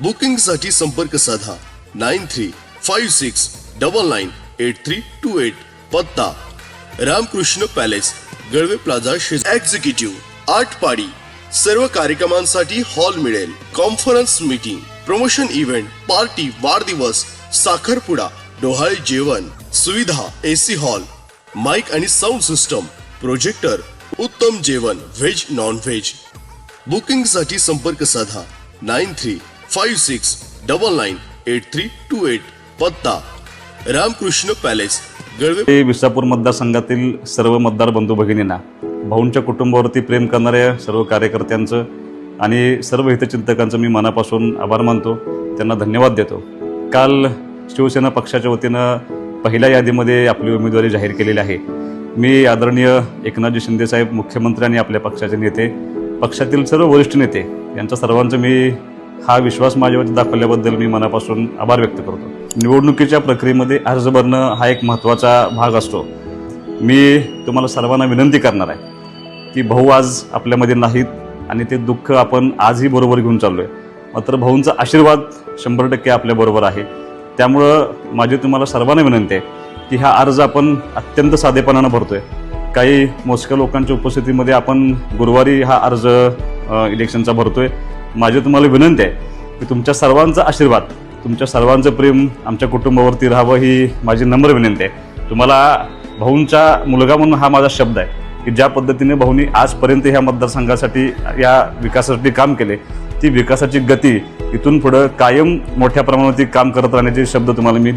बुकिंगसाठी संपर्क साधा. Nine three five six double nine eight three two eight. पत्ता रामकृष्ण पॅलेस गळवे प्लाझा शेज एक्झिक्युटिव्ह आठ पाडी सर्व कार्यक्रमांसाठी हॉल मिळेल. Conference meeting promotion event party वाढदिवस साखरपुडा डोहाळे जेवण सुविधा एसी हॉल माइक आणि साऊंड सिस्टम प्रोजेक्टर उत्तम जेवण व्हेज नॉन व्हेज बुकिंगसाठी संपर्क साधा. Nine three five six double nine eight three two eight पत्ता रामकृष्ण पॅलेस गळवे विसापूर मतदारसंघातील सर्व मतदार बंधू भगिनींना भाऊंच्या कुटुंबावरती प्रेम करणाऱ्या सर्व कार्यकर्त्यांचं आणि सर्व हितचिंतकांचं मी मनापासून आभार मानतो. त्यांना धन्यवाद देतो. काल शिवसेना पक्षाच्या वतीनं पहिल्या यादीमध्ये आपली उमेदवारी जाहीर केलेली आहे. मी आदरणीय एकनाथजी शिंदेसाहेब मुख्यमंत्री आणि आपल्या पक्षाचे नेते पक्षातील सर्व वरिष्ठ नेते यांच्या सर्वांचं मी हा विश्वास माझ्यावरती दाखवल्याबद्दल मी मनापासून आभार व्यक्त करतो. निवडणुकीच्या प्रक्रियेमध्ये अर्ज भरणं हा एक महत्त्वाचा भाग असतो. मी तुम्हाला सर्वांना विनंती करणार आहे की भाऊ आज आपल्यामध्ये नाहीत आणि ते दुःख आपण आजही बरोबर घेऊन चाललो आहे मात्र भाऊंचा आशीर्वाद शंभर टक्के आपल्याबरोबर आहे. त्यामुळं माझी तुम्हाला सर्वांना विनंती आहे की हा अर्ज आपण अत्यंत साधेपणानं भरतो आहे काही मोजक्या लोकांच्या उपस्थितीमध्ये आपण गुरुवारी हा अर्ज इलेक्शनचा भरतो आहे माझी तुम्हाला विनंती आहे की तुमच्या सर्वांचा आशीर्वाद तुमच्या सर्वांचं प्रेम आमच्या कुटुंबावरती राहावं ही माझी नम्र विनंती आहे. तुम्हाला भाऊंचा मुलगा म्हणून हा माझा शब्द आहे की ज्या पद्धतीने भाऊनी आजपर्यंत ह्या मतदारसंघासाठी या विकासासाठी काम केले ती विकासाची गती इथून पुढं कायम मोठ्या प्रमाणावरती काम करत राहण्याचे शब्द तुम्हाला मी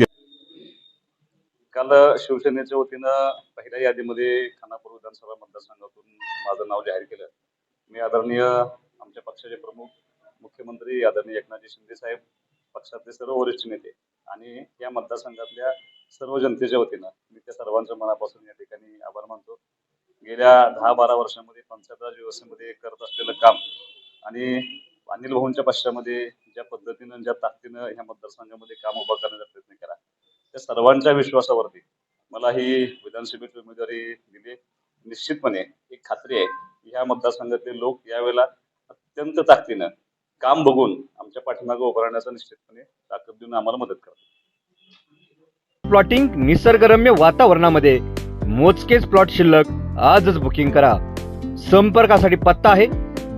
काल शिवसेनेच्या वतीनं पहिल्या यादीमध्ये खानापूर विधानसभा मतदारसंघातून माझं नाव जाहीर केलं. मी आदरणीय आमच्या पक्षाचे प्रमुख मुख्यमंत्री आदरणीय एकनाथजी शिंदे साहेब पक्षातले सर्व वरिष्ठ नेते आणि या मतदारसंघातल्या सर्व जनतेच्या वतीनं मी त्या सर्वांच्या मनापासून या ठिकाणी आभार मानतो. गेल्या दहा बारा वर्षामध्ये पंचायत राज व्यवस्थेमध्ये करत असलेलं काम आणि अनिल भाऊंच्या पक्षामध्ये ज्या पद्धतीनं ज्या ताकदीनं ह्या मतदारसंघामध्ये काम उभा करण्याचा प्रयत्न केला त्या सर्वांच्या विश्वासावरती मला ही विधानसभेची उमेदवारी दिली. निश्चितपणे एक खात्री आहे ह्या मतदारसंघातले लोक यावेळेला अत्यंत ताकदीनं काम बघून आमच्या पाठीमागे उभं राहण्याचा निश्चितपणे ताकद देऊन आम्हाला मदत करा प्लॉटिंग निसर्गरम्य वातावरणामध्ये मोजकेच प्लॉट शिल्लक आजच बुकिंग करा. संपर्कासाठी पत्ता आहे.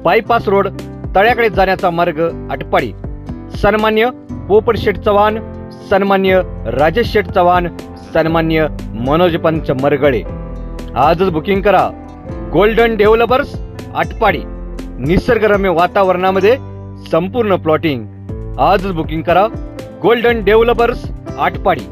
बायपास रोड तळ्याकडे जाण्याचा मार्ग आटपाडी. सन्मान्य पोपट शेठ चव्हाण सन्मान्य राजेश शेठ चव्हाण सन्मान्य मनोज पंच मरगळे. आजच बुकिंग करा. Golden developers Atpadi. निसर्गरम्य वातावरणामध्ये संपूर्ण प्लॉटिंग आजच बुकिंग करा. Golden developers Atpadi.